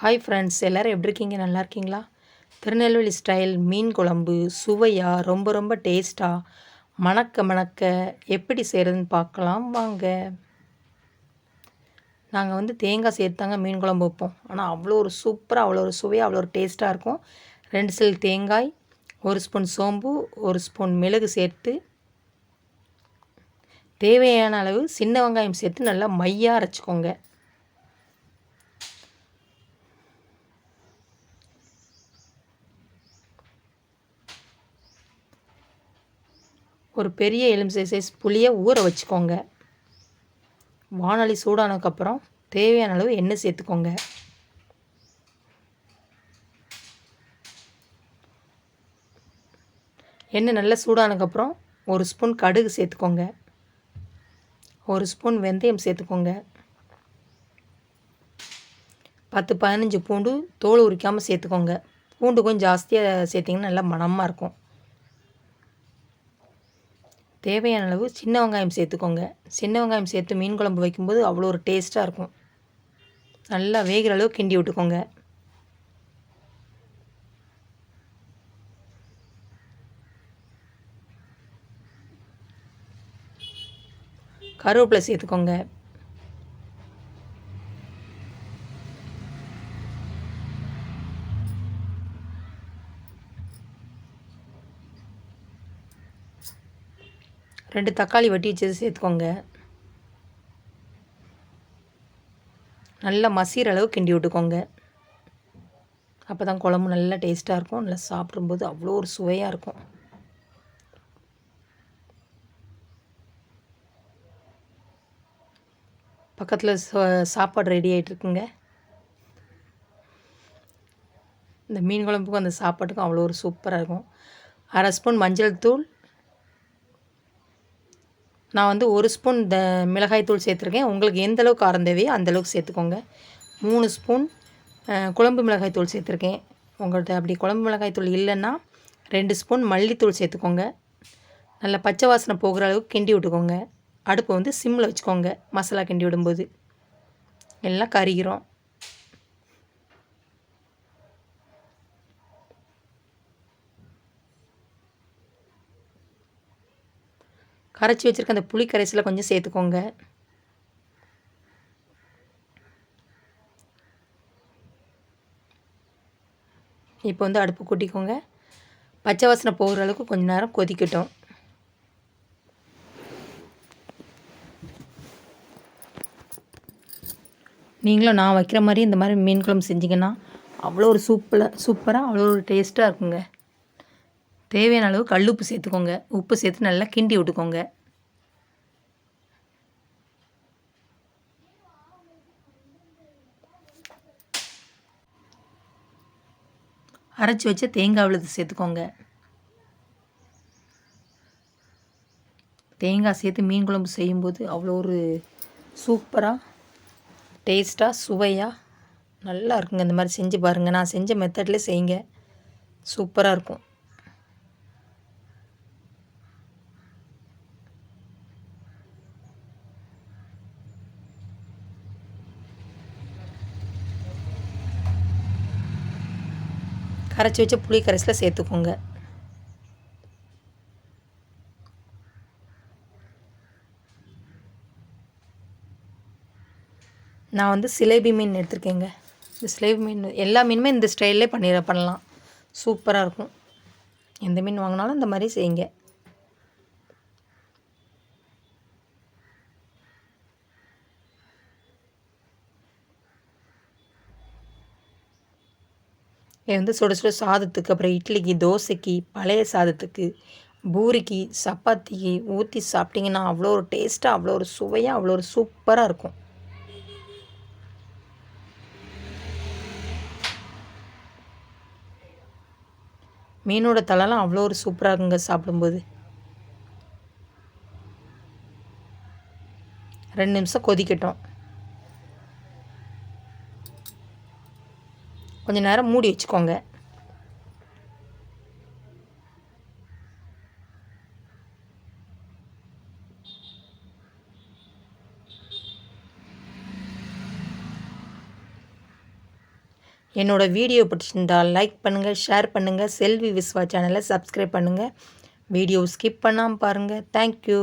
Hi friends எல்லோரும் எப்படி இருக்கீங்க? நல்லா இருக்கீங்களா? திருநெல்வேலி ஸ்டைல் மீன் குழம்பு சுவையாக ரொம்ப ரொம்ப டேஸ்ட்டாக மணக்க மணக்க எப்படி செய்கிறதுன்னு பார்க்கலாம். வாங்க. நாங்கள் வந்து தேங்காய் சேர்த்தாங்க மீன் குழம்பு வைப்போம். ஆனால் அவ்வளோ ஒரு சூப்பராக அவ்வளோ ஒரு சுவையாக அவ்வளோ ஒரு டேஸ்ட்டாக இருக்கும். ரெண்டு சில் தேங்காய் ஒரு ஸ்பூன் சோம்பு ஒரு ஸ்பூன் மிளகு சேர்த்து தேவையான அளவு சின்ன வெங்காயம் சேர்த்து நல்லா மையாக அரைச்சிக்கோங்க. ஒரு பெரிய எலுமிச்சை சைஸ் புளியை ஊற வச்சுக்கோங்க. வானொலி சூடானதுக்கப்புறம் தேவையான அளவு எண்ணெய் சேர்த்துக்கோங்க. எண்ணெய் நல்லா சூடானதுக்கப்புறம் ஒரு ஸ்பூன் கடுகு சேர்த்துக்கோங்க. ஒரு ஸ்பூன் வெந்தயம் சேர்த்துக்கோங்க. பத்து பதினஞ்சு பூண்டு தோல் உரிக்காமல் சேர்த்துக்கோங்க. பூண்டு கொஞ்சம் ஜாஸ்தியாக சேர்த்திங்கன்னா நல்லா மணமாக இருக்கும். தேவையான அளவு சின்ன வெங்காயம் சேர்த்துக்கோங்க. சின்ன வெங்காயம் சேர்த்து மீன் குழம்பு வைக்கும்போது அவ்வளோ ஒரு டேஸ்ட்டாக இருக்கும். நல்லா வேகிற அளவு கிண்டி விட்டுக்கோங்க. கருவேப்பிலை சேர்த்துக்கோங்க. ரெண்டு தக்காளி வட்டி வச்சது சேர்த்துக்கோங்க. நல்லா மசிகிற அளவு கிண்டி விட்டுக்கோங்க. அப்போ தான் குழம்பு நல்லா டேஸ்ட்டாக இருக்கும். நல்லா சாப்பிடும்போது அவ்வளோ ஒரு சுவையாக இருக்கும். பக்கத்தில் சாப்பாடு ரெடி ஆகிட்டுருக்குங்க இந்த மீன் குழம்புக்கும் அந்த சாப்பாட்டுக்கும் அவ்வளோ ஒரு சூப்பராக இருக்கும். அரை ஸ்பூன் மஞ்சள் தூள் நான் வந்து ஒரு ஸ்பூன் த மிளகாய் தூள் சேர்த்துருக்கேன். உங்களுக்கு எந்த அளவுக்கு காரம் தேவையோ அந்தளவுக்கு சேர்த்துக்கோங்க. மூணு ஸ்பூன் குழம்பு மிளகாய் தூள் சேர்த்துருக்கேன். உங்கள்கிட்ட அப்படி குழம்பு மிளகாய் தூள் இல்லைன்னா ரெண்டு ஸ்பூன் மல்லித்தூள் சேர்த்துக்கோங்க. நல்லா பச்சை வாசனை போகிற அளவுக்கு கிண்டி விட்டுக்கோங்க. அடுப்பை வந்து சிம்மில் வச்சுக்கோங்க. மசாலா கிண்டி விடும்போது. எல்லாம் கறிகிறோம் கரைச்சி வச்சுருக்க அந்த புளி கரைசலை கொஞ்சம் சேர்த்துக்கோங்க. இப்போ வந்து அடுப்பு கூட்டிக்கோங்க. பச்சை வாசனை போகிற அளவுக்கு கொஞ்சம் நேரம் கொதிக்கட்டும். நீங்களும் நான் வைக்கிற மாதிரி இந்த மாதிரி மீன் குழம்பு செஞ்சிங்கன்னா அவ்வளோ ஒரு சூப்பராக சூப்பராக அவ்வளோ ஒரு டேஸ்ட்டாக இருக்குங்க. தேவையான அளவு கல் உப்பு சேர்த்துக்கோங்க. உப்பு சேர்த்து நல்லா கிண்டி விட்டுக்கோங்க. அரைச்சி வச்ச தேங்காய் விழுது சேர்த்துக்கோங்க. தேங்காய் சேர்த்து மீன் குழம்பு செய்யும்போது அவ்வளோ ஒரு சூப்பராக டேஸ்ட்டாக சுவையாக நல்லா இருக்குங்க. இந்த மாதிரி செஞ்சு பாருங்கள் நான் செஞ்ச மெத்தட்லேயே செய்யுங்க. சூப்பராக இருக்கும். கரைச்சி வச்ச புளி கரைசலில் சேர்த்துக்கோங்க. நான் வந்து சிலேபி மீன் எடுத்திருக்கேங்க. இந்த சிலேபி மீன் எல்லா மீனுமே இந்த ஸ்டைல்லே பண்ணிட பண்ணலாம். சூப்பராக இருக்கும். எந்த மீன் வாங்கினாலும் இந்த மாதிரி செய்யுங்க. வந்து சுட சுட சாதத்துக்கு அப்புறம் இட்லிக்கு தோசைக்கு பழைய சாதத்துக்கு பூரிக்கு சப்பாத்திக்கு ஊற்றி சாப்பிட்டிங்கன்னா அவ்வளோ ஒரு டேஸ்ட்டாக அவ்வளோ ஒரு சுவையாக அவ்வளோ ஒரு சூப்பராக இருக்கும். மீனோட தலைலாம் அவ்வளோ ஒரு சூப்பராக இருக்குங்க சாப்பிடும்போது. ரெண்டு நிமிஷம் கொதிக்கட்டும். கொஞ்சம் நேரம் மூடி வச்சுக்கோங்க. என்னோடய வீடியோ பிடிச்சிருந்தால் லைக் பண்ணுங்கள் ஷேர் பண்ணுங்கள் செல்வி விஸ்வா சேனலை சப்ஸ்கிரைப் பண்ணுங்கள் வீடியோ ஸ்கிப் பண்ணாமல் பாருங்கள் தேங்க்யூ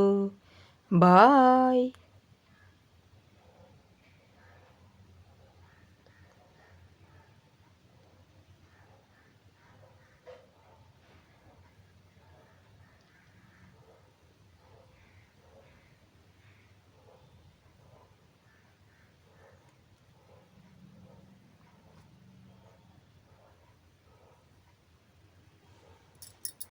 பாய்